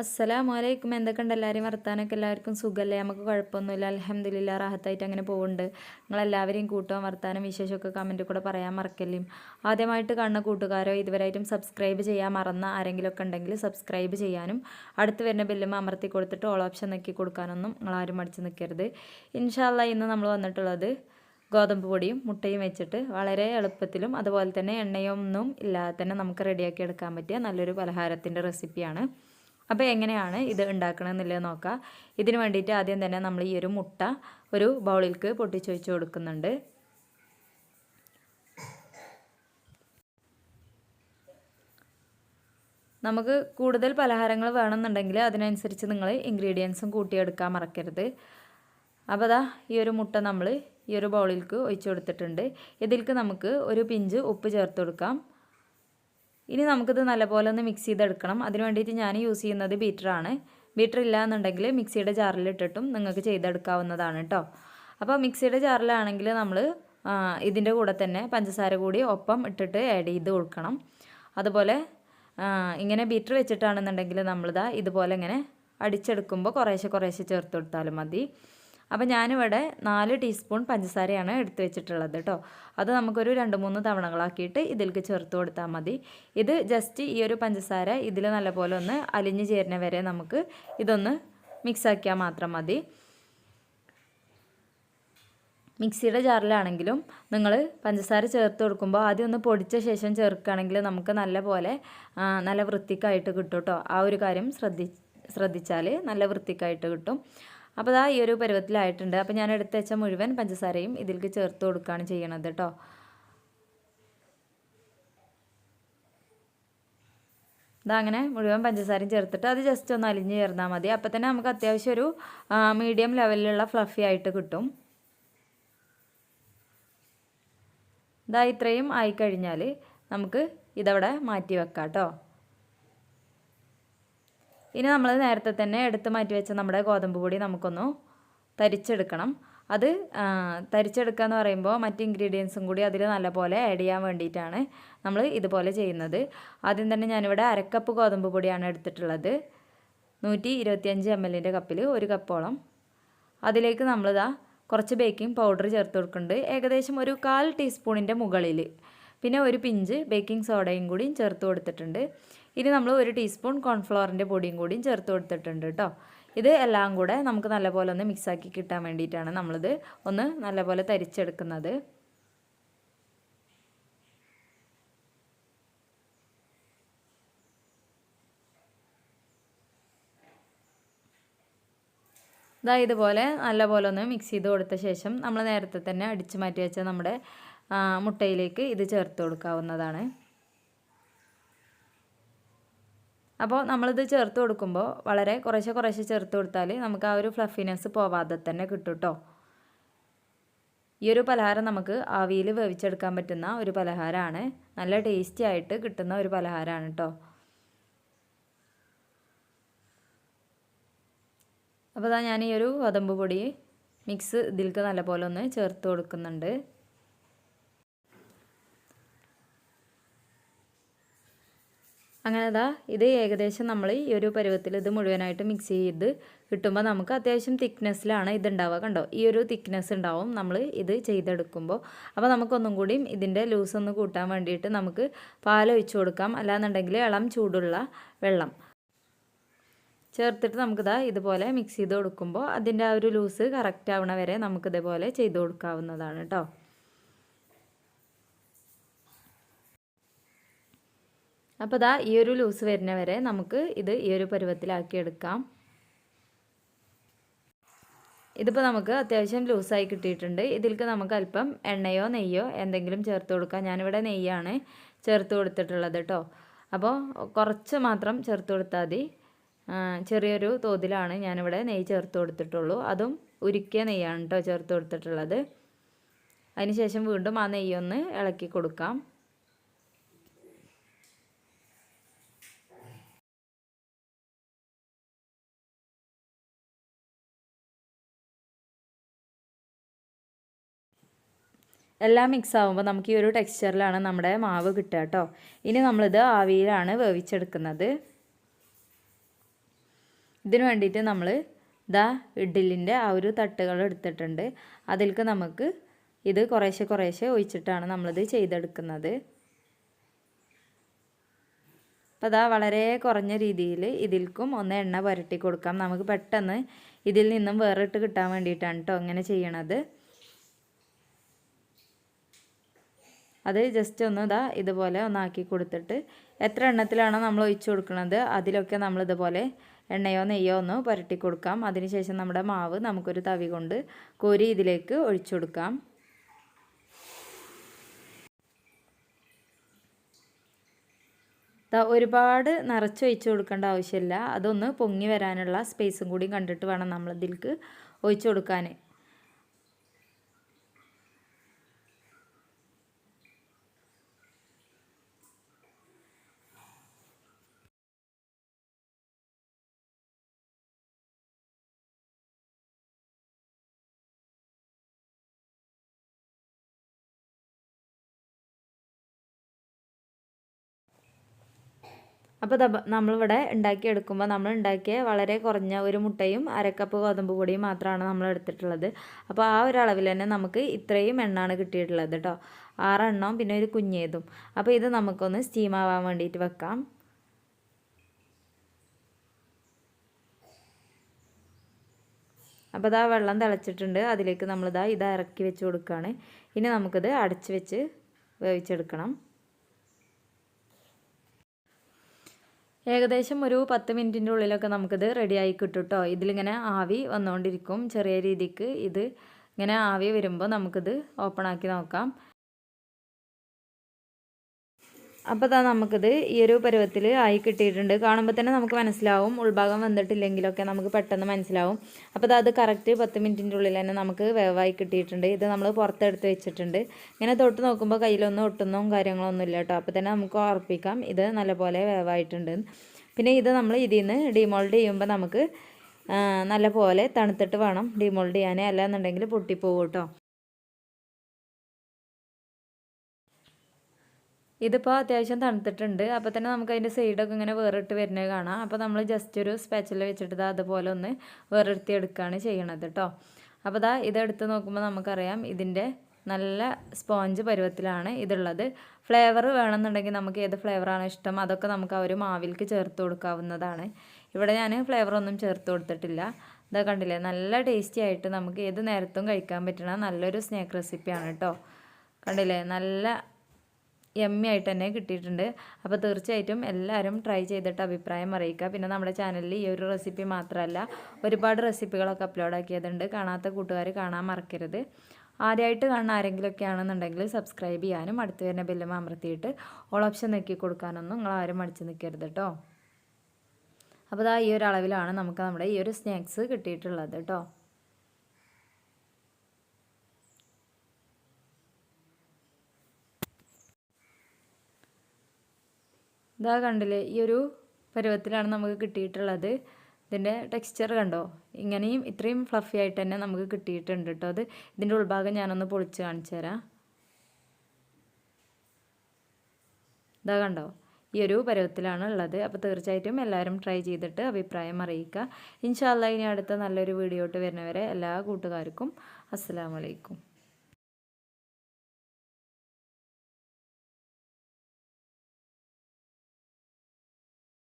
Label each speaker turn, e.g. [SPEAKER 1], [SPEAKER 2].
[SPEAKER 1] അസ്സലാമു അലൈക്കും എന്തൊക്കെയുണ്ട് എല്ലാവരും വർത്താനൊക്കെ എല്ലാവർക്കും സുഖമല്ലേ? നമുക്ക് കുഴപ്പമൊന്നുമില്ല. അലഹമ്മദില്ല റാഹത്തായിട്ട് അങ്ങനെ പോകുന്നുണ്ട് നിങ്ങളെല്ലാവരെയും കൂട്ടുവാൻ വർത്താനം വിശേഷമൊക്കെ കമന്റിൽ കൂടെ പറയാൻ മറക്കല്ലേ? ആദ്യമായിട്ട് കാണുന്ന കൂട്ടുകാരോ ഇതുവരെയായിട്ടും സബ്സ്ക്രൈബ് ചെയ്യാൻ മറന്ന ആരെങ്കിലുമൊക്കെ ഉണ്ടെങ്കിൽ സബ്സ്ക്രൈബ് ചെയ്യാനും അടുത്ത് വരുന്ന ബില്ലും അമർത്തി കൊടുത്തിട്ട് ഓൾ ഓപ്ഷൻ നോക്കി കൊടുക്കാനൊന്നും നിങ്ങളാരും മടിച്ച് നിൽക്കരുത്. ഇൻഷാല്ല ഇന്ന് നമ്മൾ വന്നിട്ടുള്ളത് ഗോതമ്പ് പൊടിയും മുട്ടയും വെച്ചിട്ട് വളരെ എളുപ്പത്തിലും അതുപോലെ തന്നെ എണ്ണയൊന്നും ഇല്ലാതെ തന്നെ നമുക്ക് റെഡിയാക്കി എടുക്കാൻ പറ്റിയ നല്ലൊരു പലഹാരത്തിന്റെ റെസിപ്പിയാണ് അപ്പോൾ എങ്ങനെയാണ് ഇത് ഉണ്ടാക്കണമെന്നുള്ളത് നോക്കാം. ഇതിന് വേണ്ടിയിട്ട് ആദ്യം തന്നെ നമ്മൾ ഈ ഒരു മുട്ട ഒരു ബൗളിൽക്ക് പൊട്ടിച്ചൊഴിച്ച് കൊടുക്കുന്നുണ്ട്. നമുക്ക് കൂടുതൽ പലഹാരങ്ങൾ വേണമെന്നുണ്ടെങ്കിൽ അതിനനുസരിച്ച് നിങ്ങൾ ഇൻഗ്രീഡിയൻസും കൂട്ടിയെടുക്കാൻ മറക്കരുത്. അപ്പോൾ അതാ ഈ ഒരു മുട്ട നമ്മൾ ഈ ഒരു ബൗളിൽക്ക് ഒഴിച്ചു കൊടുത്തിട്ടുണ്ട്. ഇതിലേക്ക് നമുക്ക് ഒരു പിഞ്ച് ഉപ്പ് ചേർത്ത് കൊടുക്കാം. ഇനി നമുക്കിത് നല്ലപോലെ ഒന്ന് മിക്സ് ചെയ്തെടുക്കണം. അതിന് വേണ്ടിയിട്ട് ഞാൻ യൂസ് ചെയ്യുന്നത് ബീറ്ററാണ് ബീറ്റർ ഇല്ല എന്നുണ്ടെങ്കിൽ മിക്സിയുടെ ജാറിലിട്ടിട്ടും നിങ്ങൾക്ക് ചെയ്തെടുക്കാവുന്നതാണ് കേട്ടോ അപ്പോൾ മിക്സിയുടെ ജാറിലാണെങ്കിൽ നമ്മൾ ഇതിന്റെ കൂടെ തന്നെ പഞ്ചസാര കൂടി ഒപ്പം ഇട്ടിട്ട് ആഡ് ചെയ്ത് കൊടുക്കണം. അതുപോലെ ഇങ്ങനെ ബീറ്റർ വെച്ചിട്ടാണെന്നുണ്ടെങ്കിൽ നമ്മളിതാ ഇതുപോലെ ഇങ്ങനെ അടിച്ചെടുക്കുമ്പോൾ കുറേശ്ശെ കുറേശ്ശെ ചേർത്ത് കൊടുത്താലും മതി. അപ്പോൾ ഞാനിവിടെ നാല് ടീസ്പൂൺ പഞ്ചസാരയാണ് എടുത്തു വെച്ചിട്ടുള്ളത് കേട്ടോ. അത് നമുക്കൊരു രണ്ട് മൂന്ന് തവണകളാക്കിയിട്ട് ഇതിലേക്ക് ചേർത്ത് കൊടുത്താൽ മതി. ഇത് ജസ്റ്റ് ഈ ഒരു പഞ്ചസാര ഇതിൽ നല്ലപോലെ ഒന്ന് അലിഞ്ഞു ചേരുന്ന വരെ നമുക്ക് ഇതൊന്ന് മിക്സാക്കിയാൽ മാത്രം മതി. മിക്സിയുടെ ജാറിലാണെങ്കിലും നിങ്ങൾ പഞ്ചസാര ചേർത്ത് കൊടുക്കുമ്പോൾ ആദ്യം ഒന്ന് പൊടിച്ച ശേഷം ചേർക്കുകയാണെങ്കിൽ നമുക്ക് നല്ല പോലെ നല്ല വൃത്തിക്കായിട്ട് കിട്ടും കേട്ടോ. ആ ഒരു കാര്യം ശ്രദ്ധി ശ്രദ്ധിച്ചാൽ നല്ല വൃത്തിക്കായിട്ട് കിട്ടും. അപ്പോൾ അതാ ഈ ഒരു പരുവത്തിലായിട്ടുണ്ട്. അപ്പോൾ ഞാൻ എടുത്ത് വെച്ച മുഴുവൻ പഞ്ചസാരയും ഇതിലേക്ക് ചേർത്ത് കൊടുക്കുകയാണ് ചെയ്യണത് കേട്ടോ ഇതാ അങ്ങനെ മുഴുവൻ പഞ്ചസാരയും ചേർത്തിട്ട് അത് ജസ്റ്റ് ഒന്ന് അലിഞ്ഞ് ചേർന്നാൽ മതി. അപ്പോൾ തന്നെ നമുക്ക് അത്യാവശ്യം ഒരു മീഡിയം ലെവലിലുള്ള ഫ്ലഫി ആയിട്ട് കിട്ടും. ഇതാ ഇത്രയും ആയിക്കഴിഞ്ഞാൽ നമുക്ക് ഇതവിടെ മാറ്റി വെക്കാം കേട്ടോ ഇനി നമ്മൾ നേരത്തെ തന്നെ എടുത്ത് മാറ്റി വെച്ച നമ്മുടെ ഗോതമ്പ് പൊടി നമുക്കൊന്ന് തരിച്ചെടുക്കണം. അത് തരിച്ചെടുക്കുക എന്ന് പറയുമ്പോൾ മറ്റ് ഇൻഗ്രീഡിയൻസും കൂടി അതിൽ നല്ലപോലെ ആഡ് ചെയ്യാൻ വേണ്ടിയിട്ടാണ് നമ്മൾ ഇതുപോലെ ചെയ്യുന്നത്. ആദ്യം തന്നെ ഞാനിവിടെ അരക്കപ്പ് ഗോതമ്പ് പൊടിയാണ് എടുത്തിട്ടുള്ളത്. നൂറ്റി ഇരുപത്തിയഞ്ച് എം എല്ലിന്റെ കപ്പിൽ ഒരു കപ്പോളം. അതിലേക്ക് നമ്മളിതാ കുറച്ച് ബേക്കിംഗ് പൗഡർ ചേർത്ത് കൊടുക്കുന്നുണ്ട്. ഏകദേശം ഒരു കാൽ ടീസ്പൂണിന്റെ മുകളിൽ പിന്നെ ഒരു പിഞ്ച് ബേക്കിംഗ് സോഡയും കൂടിയും ചേർത്ത് കൊടുത്തിട്ടുണ്ട്. ഇനി നമ്മൾ ഒരു ടീസ്പൂൺ കോൺഫ്ലവറിന്റെ പൊടിയും കൂടിയും ചേർത്ത് കൊടുത്തിട്ടുണ്ട് കേട്ടോ ഇത് എല്ലാം കൂടെ നമുക്ക് നല്ലപോലെ ഒന്ന് മിക്സാക്കി കിട്ടാൻ വേണ്ടിയിട്ടാണ് നമ്മളിത് ഒന്ന് നല്ലപോലെ തരിച്ചെടുക്കുന്നത്. ഇതാ ഇതുപോലെ നല്ലപോലെ ഒന്ന് മിക്സ് ചെയ്ത് കൊടുത്ത ശേഷം നമ്മൾ നേരത്തെ തന്നെ അടിച്ചു മാറ്റി വെച്ച നമ്മുടെ മുട്ടയിലേക്ക് ഇത് ചേർത്ത് കൊടുക്കാവുന്നതാണ്. അപ്പോൾ നമ്മളിത് ചേർത്ത് കൊടുക്കുമ്പോൾ വളരെ കുറേശ്ശെ കുറേശ്ശെ ചേർത്ത് കൊടുത്താൽ നമുക്ക് ആ ഒരു ഫ്ലഫിനെസ് പോവാതെ തന്നെ കിട്ടും കേട്ടോ ഈ ഒരു പലഹാരം നമുക്ക് ആവിയിൽ വേവിച്ചെടുക്കാൻ പറ്റുന്ന ഒരു പലഹാരമാണ് നല്ല ടേസ്റ്റി ആയിട്ട് കിട്ടുന്ന ഒരു പലഹാരമാണ് കേട്ടോ അപ്പോൾ ഞാൻ ഈ ഒരു വതമ്പ് പൊടി മിക്സ് ഇതിലേക്ക് നല്ലപോലെ ഒന്ന് ചേർത്ത് കൊടുക്കുന്നുണ്ട്. അങ്ങനെ അതാ ഇത് ഏകദേശം നമ്മൾ ഈ ഒരു പരുവത്തിൽ ഇത് മുഴുവനായിട്ട് മിക്സ് ചെയ്ത് കിട്ടുമ്പോൾ നമുക്ക് അത്യാവശ്യം തിക്നെസ്സിലാണ് ഇതുണ്ടാവുക കണ്ടോ? ഈ ഒരു തിക്നെസ് ഉണ്ടാവും നമ്മൾ ഇത് ചെയ്തെടുക്കുമ്പോൾ അപ്പോൾ നമുക്കൊന്നും കൂടിയും ഇതിന്റെ ലൂസ് ഒന്ന് കൂട്ടാൻ വേണ്ടിയിട്ട് നമുക്ക് പാൽ ഒഴിച്ചു കൊടുക്കാം. അല്ലാന്നുണ്ടെങ്കിൽ ഇളം ചൂടുള്ള വെള്ളം. ചേർത്തിട്ട് നമുക്കിതാ ഇതുപോലെ മിക്സ് ചെയ്ത് കൊടുക്കുമ്പോൾ അതിന്റെ ആ ഒരു ലൂസ് കറക്റ്റ് ആവണ വരെ നമുക്കിതേപോലെ ചെയ്ത് കൊടുക്കാവുന്നതാണ് കേട്ടോ അപ്പോൾ ഇതാ ഈ ഒരു ലൂസ് വരുന്ന വരെ നമുക്ക് ഇത് ഈ ഒരു പരുവത്തിലാക്കി എടുക്കാം. ഇതിപ്പോൾ നമുക്ക് അത്യാവശ്യം ലൂസായി കിട്ടിയിട്ടുണ്ട്. ഇതിലേക്ക് നമുക്ക് അല്പം എണ്ണയോ നെയ്യോ എന്തെങ്കിലും ചേർത്ത് കൊടുക്കാം. ഞാനിവിടെ നെയ്യാണ് ചേർത്ത് കൊടുത്തിട്ടുള്ളത് കേട്ടോ അപ്പോൾ കുറച്ച് മാത്രം ചേർത്ത് കൊടുത്താൽ മതി. ചെറിയൊരു തോതിലാണ് ഞാനിവിടെ നെയ്യ് ചേർത്ത് കൊടുത്തിട്ടുള്ളൂ. അതും ഉരുക്കിയ നെയ്യാണ് കേട്ടോ ചേർത്ത് കൊടുത്തിട്ടുള്ളത്. അതിനുശേഷം വീണ്ടും ആ നെയ്യൊന്ന് ഇളക്കി കൊടുക്കാം. എല്ലാം മിക്സ് ആകുമ്പോൾ നമുക്ക് ഈ ഒരു ടെക്സ്ചറിലാണ് നമ്മുടെ മാവ് കിട്ടുക കേട്ടോ. ഇനി നമ്മളിത് ആവിയിലാണ് വേവിച്ചെടുക്കുന്നത്. ഇതിന് വേണ്ടിയിട്ട് നമ്മൾ ദാ ഇഡ്ഡലിന്റെ ആ ഒരു തട്ടുകൾ എടുത്തിട്ടുണ്ട്. അതിൽക്ക് നമുക്ക് ഇത് കുറേശ്ശെ കുറേശ്ശെ ഒഴിച്ചിട്ടാണ് നമ്മളിത് ചെയ്തെടുക്കുന്നത്. അപ്പോൾ അതാ വളരെ കുറഞ്ഞ രീതിയിൽ ഇതിൽക്കും ഒന്ന് എണ്ണ പുരട്ടി കൊടുക്കാം. നമുക്ക് പെട്ടെന്ന് ഇതിൽ നിന്നും വേറിട്ട് കിട്ടാൻ വേണ്ടിയിട്ടാണ് കേട്ടോ അങ്ങനെ ചെയ്യണത്. അത് ജസ്റ്റ് ഒന്ന് ഇതാ ഇതുപോലെ ഒന്നാക്കി കൊടുത്തിട്ട് എത്ര എണ്ണത്തിലാണോ നമ്മൾ ഒഴിച്ചു കൊടുക്കുന്നത് അതിലൊക്കെ നമ്മൾ ഇതുപോലെ എണ്ണയോ നെയ്യോ ഒന്ന് പുരട്ടി കൊടുക്കാം. അതിനുശേഷം നമ്മുടെ മാവ് നമുക്കൊരു തവി കൊണ്ട് കോരി ഇതിലേക്ക് ഒഴിച്ചു കൊടുക്കാം. ഒരുപാട് നിറച്ചൊഴിച്ച് കൊടുക്കേണ്ട ആവശ്യമില്ല. അതൊന്ന് പൊങ്ങി വരാനുള്ള സ്പേസും കൂടി കണ്ടിട്ട് വേണം നമ്മൾ ഒഴിച്ചു കൊടുക്കാൻ അപ്പോൾ നമ്മളിവിടെ ഉണ്ടാക്കിയെടുക്കുമ്പോൾ നമ്മൾ ഉണ്ടാക്കിയ വളരെ കുറഞ്ഞ ഒരു മുട്ടയും അരക്കപ്പ് ഗോതമ്പ് പൊടിയും മാത്രമാണ് നമ്മൾ എടുത്തിട്ടുള്ളത് അപ്പോൾ ആ ഒരു അളവിൽ തന്നെ നമുക്ക് ഇത്രയും എണ്ണാണ് കിട്ടിയിട്ടുള്ളത് കേട്ടോ ആറെണ്ണവും പിന്നെ ഒരു കുഞ്ഞേതും. അപ്പോൾ ഇത് നമുക്കൊന്ന് സ്റ്റീം ആവാൻ വേണ്ടിയിട്ട് വെക്കാം. അപ്പോൾ ഇതാ വെള്ളം തിളച്ചിട്ടുണ്ട്. അതിലേക്ക് നമ്മളിതാ ഇത് ഇറക്കി വെച്ച് കൊടുക്കുകയാണ് ഇനി നമുക്കിത് അടച്ച് വെച്ച് വേവിച്ചെടുക്കണം. ഏകദേശം ഒരു പത്ത് മിനിറ്റിന്റെ ഉള്ളിലൊക്കെ നമുക്കിത് റെഡിയായി കിട്ടും കേട്ടോ ഇതിലിങ്ങനെ ആവി വന്നുകൊണ്ടിരിക്കും ചെറിയ രീതിക്ക് ഇത് ഇങ്ങനെ ആവി വരുമ്പോൾ നമുക്കിത് ഓപ്പൺ ആക്കി നോക്കാം. അപ്പോൾ അതാ നമുക്കിത് ഈ ഒരു പരുവത്തിൽ ആയി കിട്ടിയിട്ടുണ്ട്. കാണുമ്പോൾ തന്നെ നമുക്ക് മനസ്സിലാവും. ഉൾഭാഗം വന്നിട്ടില്ലെങ്കിലൊക്കെ നമുക്ക് പെട്ടെന്ന് മനസ്സിലാവും. അപ്പോൾ അത് കറക്റ്റ് പത്ത് മിനിറ്റിന്റെ ഉള്ളിൽ തന്നെ നമുക്ക് വേവായി കിട്ടിയിട്ടുണ്ട്. ഇത് നമ്മൾ പുറത്തെടുത്ത് വെച്ചിട്ടുണ്ട്. ഇങ്ങനെ തൊട്ട് നോക്കുമ്പോൾ കയ്യിലൊന്നും ഒട്ടുന്നതും കാര്യങ്ങളൊന്നും ഇല്ല കേട്ടോ അപ്പോൾ തന്നെ നമുക്ക് ഉറപ്പിക്കാം. ഇത് നല്ലപോലെ വേവായിട്ടുണ്ട്. പിന്നെ ഇത് നമ്മൾ ഇതിൽ നിന്ന് ഡിമോൾഡ് ചെയ്യുമ്പോൾ നമുക്ക് നല്ലപോലെ തണുത്തിട്ട് വേണം ഡിമോൾഡ് ചെയ്യാനേ. അല്ലാന്നുണ്ടെങ്കിൽ പൊട്ടിപ്പോകും കേട്ടോ ഇതിപ്പോൾ അത്യാവശ്യം തണുത്തിട്ടുണ്ട്. അപ്പോൾ തന്നെ നമുക്ക് അതിന്റെ സൈഡൊക്കെ ഇങ്ങനെ വേറിട്ട് വരുന്നത് കാണാം. അപ്പോൾ നമ്മൾ ജസ്റ്റ് ഒരു സ്പെച്ചൽ വെച്ചിട്ട് അതുപോലെ ഒന്ന് വേറെടുത്തി എടുക്കുകയാണ് ചെയ്യണത് കേട്ടോ അപ്പോൾ ഇതാ ഇതെടുത്ത് നോക്കുമ്പോൾ നമുക്കറിയാം ഇതിന്റെ നല്ല സ്പോഞ്ച് പരുവത്തിലാണ് ഇതുള്ളത്. ഫ്ലേവർ വേണമെന്നുണ്ടെങ്കിൽ നമുക്ക് ഏത് ഫ്ലേവറാണ് ഇഷ്ടം അതൊക്കെ നമുക്ക് ആ ഒരു മാവിലേക്ക് ചേർത്ത് കൊടുക്കാവുന്നതാണ്. ഇവിടെ ഞാൻ ഫ്ലേവറൊന്നും ചേർത്ത് കൊടുത്തിട്ടില്ല. ഇതാ കണ്ടില്ലേ നല്ല ടേസ്റ്റി ആയിട്ട് നമുക്ക് ഏത് നേരത്തും കഴിക്കാൻ പറ്റുന്ന നല്ലൊരു സ്നാക്ക് റെസിപ്പിയാണ് കേട്ടോ കണ്ടില്ലേ നല്ല എമ്മി ആയിട്ട് തന്നെ കിട്ടിയിട്ടുണ്ട്. അപ്പോൾ തീർച്ചയായിട്ടും എല്ലാവരും ട്രൈ ചെയ്തിട്ട് അഭിപ്രായം അറിയിക്കുക. പിന്നെ നമ്മുടെ ചാനലിൽ ഈ ഒരു റെസിപ്പി മാത്രമല്ല ഒരുപാട് റെസിപ്പികളൊക്കെ അപ്ലോഡ് ആക്കിയതുണ്ട്. കാണാത്ത കൂട്ടുകാർ കാണാൻ മറക്കരുത്. ആദ്യമായിട്ട് കാണുന്ന ആരെങ്കിലുമൊക്കെ ആണെന്നുണ്ടെങ്കിൽ സബ്സ്ക്രൈബ് ചെയ്യാനും അടുത്ത് വരുന്ന ബെല്ലും അമർത്തിയിട്ട് ഓൾ ഓപ്ഷൻ നോക്കി കൊടുക്കാനൊന്നും നിങ്ങൾ ആരും മടിച്ച് നിൽക്കരുത് കേട്ടോ അപ്പോൾ ഇതാ ഈ ഒരു അളവിലാണ് നമുക്ക് നമ്മുടെ ഈ ഒരു സ്നാക്സ് കിട്ടിയിട്ടുള്ളത് കേട്ടോ ഇതാ കണ്ടില്ലേ ഈ ഒരു പരുവത്തിലാണ് നമുക്ക് കിട്ടിയിട്ടുള്ളത്. ഇതിന്റെ ടെക്സ്ചർ കണ്ടോ? ഇങ്ങനെയും ഇത്രയും ഫ്ലഫി ആയിട്ട് തന്നെ നമുക്ക് കിട്ടിയിട്ടുണ്ട് കേട്ടോ അത്. ഇതിന്റെ ഉൾഭാഗം ഞാനൊന്ന് പൊളിച്ച് കാണിച്ചു തരാം. ഇതാ കണ്ടോ? ഈ ഒരു പരുവത്തിലാണ് ഉള്ളത്. അപ്പോൾ തീർച്ചയായിട്ടും എല്ലാവരും ട്രൈ ചെയ്തിട്ട് അഭിപ്രായം അറിയിക്കുക. ഇൻഷാല്ല ഇനി അടുത്ത നല്ലൊരു വീഡിയോ ഇട്ട് വരുന്നവരെ എല്ലാ കൂട്ടുകാർക്കും അസ്സാം വലൈക്കും